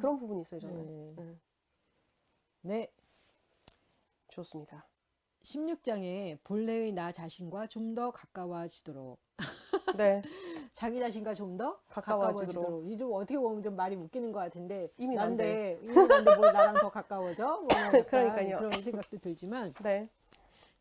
그런 부분이 있어요 저는. 네. 네. 네. 좋습니다. 16장에 본래의 나 자신과 좀 더 가까워지도록 네. 자기 자신과 좀 더 가까워지도록. 가까워지도록 이좀 어떻게 보면 좀 말이 웃기는 것 같은데 이미 난데 이미 난데 뭘 나랑 더 가까워져? 뭐 약간 그러니까요. 그런 생각도 들지만 네.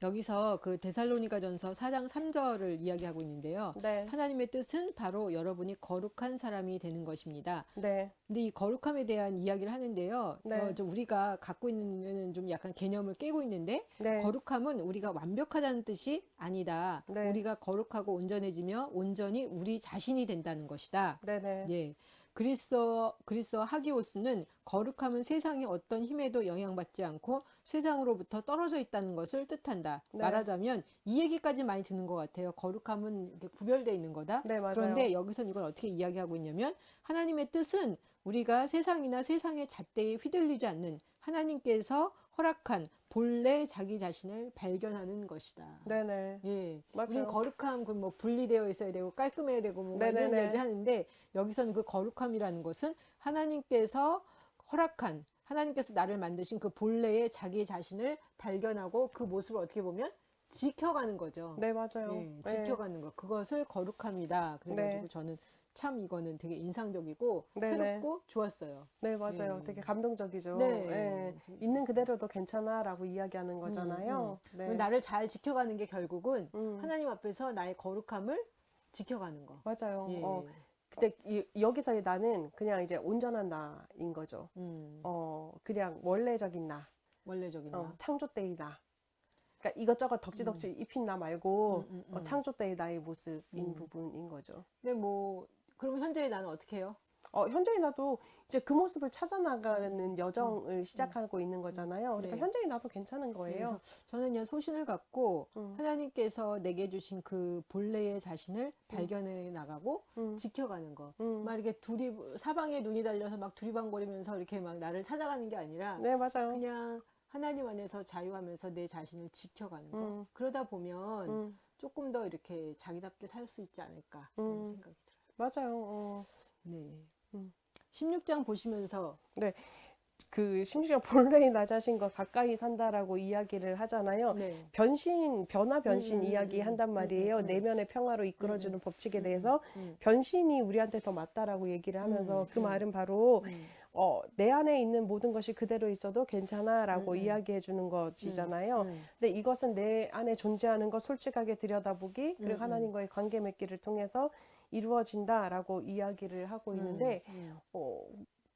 여기서 그 데살로니가 전서 4장 3절을 이야기하고 있는데요. 네. 하나님의 뜻은 바로 여러분이 거룩한 사람이 되는 것입니다. 네. 근데 이 거룩함에 대한 이야기를 하는데요. 네. 어, 좀 우리가 갖고 있는 좀 약간 개념을 깨고 있는데 네. 거룩함은 우리가 완벽하다는 뜻이 아니다. 네. 우리가 거룩하고 온전해지며 온전히 우리 자신이 된다는 것이다. 네네. 예. 그리스도 그리스도 하기오스는 거룩함은 세상의 어떤 힘에도 영향받지 않고 세상으로부터 떨어져 있다는 것을 뜻한다. 네. 말하자면 이 얘기까지 많이 듣는 것 같아요. 거룩함은 구별돼 있는 거다. 네. 그런데 여기서는 이걸 어떻게 이야기하고 있냐면 하나님의 뜻은 우리가 세상이나 세상의 잣대에 휘둘리지 않는 하나님께서 허락한 본래 자기 자신을 발견하는 것이다. 네네. 예. 맞아요. 우리는 거룩함 그뭐 분리되어 있어야 되고 깔끔해야 되고 뭐 이런. 얘기를 하는데 여기서는 그 거룩함이라는 것은 하나님께서 허락한 하나님께서 나를 만드신 그 본래의 자기 자신을 발견하고 그 모습을 어떻게 보면 지켜가는 거죠. 네 맞아요. 예, 네. 지켜가는 것 그것을 거룩함이다. 그래가지고 네. 저는 참 이거는 되게 인상적이고 네네. 새롭고 좋았어요. 네 맞아요. 예. 되게 감동적이죠. 네. 예. 있는 그대로도 괜찮아라고 이야기하는 거잖아요. 네. 나를 잘 지켜가는 게 결국은 음. 하나님 앞에서 나의 거룩함을 지켜가는 거. 맞아요. 예. 어, 근데 이, 여기서의 나는 그냥 이제 온전한 나인 거죠. 음, 어, 그냥 원래적인 나, 원래적인 나. 어, 창조 때의 나. 그러니까 이것저것 덕지덕지 입힌 나 말고 음, 음, 어, 음. 창조 때의 나의 모습인 음. 부분인 거죠. 근데 뭐 그럼 현재의 나는 어떻게 해요? 어, 현재의 나도 이제 그 모습을 찾아나가는 여정을 시작하고 있는 거잖아요. 그러니까 네. 현재의 나도 괜찮은 거예요. 그래서 저는 그냥 소신을 갖고 음. 하나님께서 내게 주신 그 본래의 자신을 발견해 나가고 음. 지켜가는 거. 음. 막 이렇게 둘이 사방에 눈이 달려서 막 두리번거리면서 이렇게 막 나를 찾아가는 게 아니라 네, 맞아요. 그냥 하나님 안에서 자유하면서 내 자신을 지켜가는 거. 음. 그러다 보면 음, 조금 더 이렇게 자기답게 살 수 있지 않을까 음. 생각이 들어요. 맞아요. 어. 네. 음. 16장 보시면서 그 심지어 본래의 나 자신과 가까이 산다라고 이야기를 하잖아요. 네. 변신, 변화 변신 음, 음, 이야기 음, 한단 음, 말이에요. 음, 음. 내면의 평화로 이끌어주는 법칙에 음, 대해서 음, 변신이 우리한테 더 맞다라고 얘기를 하면서 음, 그 음. 말은 바로 음. 어, 내 안에 있는 모든 것이 그대로 있어도 괜찮아라고 음, 음. 이야기해 주는 것이잖아요. 음. 근데 이것은 내 안에 존재하는 것 솔직하게 들여다보기 그리고 음, 음. 하나님과의 관계 맺기를 통해서 이루어진다라고 이야기를 하고 있는데 음, 어,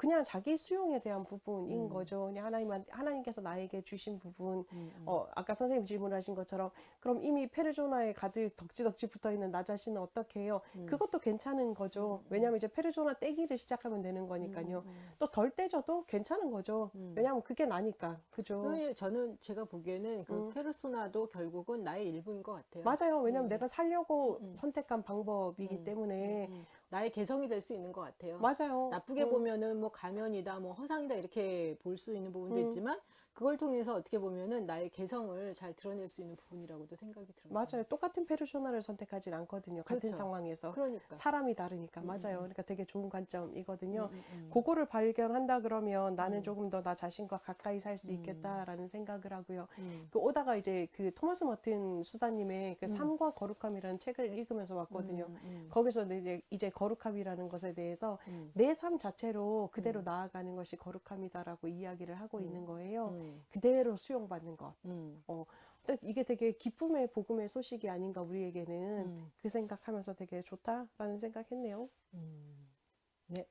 그냥 자기 수용에 대한 부분인 음. 거죠. 그냥 하나님 하나님께서 나에게 주신 부분. 음, 음. 어, 아까 선생님 질문하신 것처럼 그럼 이미 페르조나에 가득 덕지덕지 붙어 있는 나 자신은 어떻게 해요? 음. 그것도 괜찮은 거죠. 음, 음. 왜냐하면 이제 페르조나 떼기를 시작하면 되는 거니까요. 또 덜 떼져도 괜찮은 거죠. 음. 왜냐하면 그게 나니까. 그죠? 저는 제가 보기에는 그 음. 페르소나도 결국은 나의 일부인 것 같아요. 맞아요. 왜냐하면 음. 내가 살려고 음. 선택한 방법이기 음, 때문에. 나의 개성이 될 수 있는 것 같아요. 맞아요. 나쁘게 음. 보면은 뭐 가면이다, 뭐 허상이다 이렇게 볼 수 있는 부분도 음. 있지만 그걸 통해서 어떻게 보면은 나의 개성을 잘 드러낼 수 있는 부분이라고도 생각이 들어요. 맞아요. 똑같은 페르소나를 선택하진 않거든요. 같은 그렇죠. 상황에서. 그러니까. 사람이 다르니까 음, 맞아요. 음. 그러니까 되게 좋은 관점이거든요. 음, 음, 음. 그거를 발견한다 그러면 나는 음. 조금 더 나 자신과 가까이 살수 음. 있겠다라는 생각을 하고요. 음. 그 오다가 이제 그 토마스 머튼 수사님의 그 음. 삶과 거룩함이라는 책을 읽으면서 왔거든요. 거기서 이제 이제 거룩함이라는 것에 대해서 음. 내삶 자체로 그대로 음. 나아가는 것이 거룩함이다라고 이야기를 하고 음. 있는 거예요. 음, 그대로 수용받는 것. 음, 근데 이게 되게 기쁨의 복음의 소식이 아닌가 우리에게는 음, 그 생각하면서 되게 좋다라는 생각했네요. 음. 네.